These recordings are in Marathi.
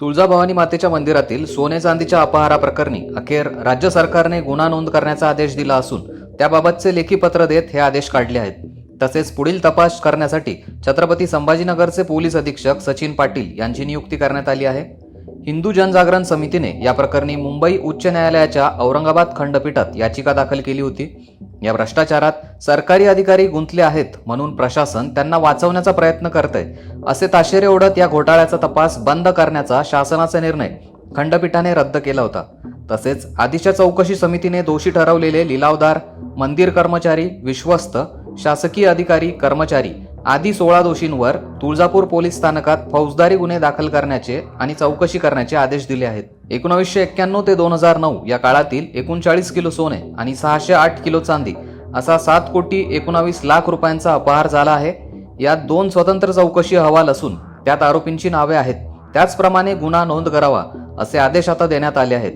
तुळजाभवानी मातेच्या मंदिरातील सोने चांदीच्या अपहाराप्रकरणी अखेर राज्य सरकारने गुन्हा नोंद करण्याचा आदेश दिला असून त्याबाबतचे लेखी पत्र देत हे आदेश काढले आहेत. तसेच पुढील तपास करण्यासाठी छत्रपती संभाजीनगरचे पोलीस अधीक्षक सचिन पाटील यांची नियुक्ती करण्यात आली आहे. हिंदू जनजागरण समितीने या प्रकरणी मुंबई उच्च न्यायालयाच्या औरंगाबाद खंडपीठात याचिका दाखल केली होती. या भ्रष्टाचारात सरकारी अधिकारी गुंतले आहेत म्हणून प्रशासन त्यांना वाचवण्याचा प्रयत्न करतंय. असे ताशेरे ओढत या घोटाळ्याचा तपास बंद करण्याचा शासनाचा निर्णय खंडपीठाने रद्द केला होता. तसेच आधीच्या चौकशी समितीने दोषी ठरवलेले लिलावदार मंदिर कर्मचारी विश्वस्त शासकीय अधिकारी कर्मचारी आदी सोळा दोषींवर तुळजापूर पोलीस स्थानकात फौजदारी गुन्हे दाखल करण्याचे आणि चौकशी करण्याचे आदेश दिले आहेत. एकोणावीसशे एक्क्याण्णव ते दोन हजार नऊ या काळातील एकोणचाळीस किलो सोने आणि सहाशे आठ किलो चांदी असा सात कोटी एकोणावीस लाख रुपयांचा अपहार झाला आहे. यात दोन स्वतंत्र चौकशी अहवाल असून त्यात आरोपींची नावे आहेत. त्याचप्रमाणे गुन्हा नोंद करावा असे आदेश आता देण्यात आले आहेत.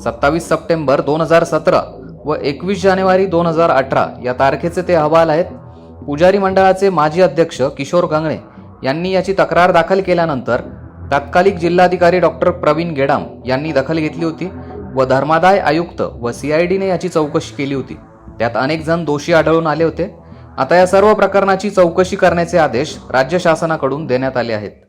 सत्तावीस सप्टेंबर दोन हजार सतरा व एकवीस जानेवारी दोन हजार अठरा या तारखेचे ते अहवाल आहेत. पुजारी मंडळाचे माजी अध्यक्ष किशोर गंगणे यांनी याची तक्रार दाखल केल्यानंतर तात्कालिक जिल्हाधिकारी डॉक्टर प्रवीण गेडाम यांनी दखल घेतली होती व धर्मादाय आयुक्त व सीआयडीने याची चौकशी केली होती. त्यात अनेक जण दोषी आढळून आले होते. आता या सर्व प्रकरणाची चौकशी करण्याचे आदेश राज्य शासनाकडून देण्यात आले आहेत.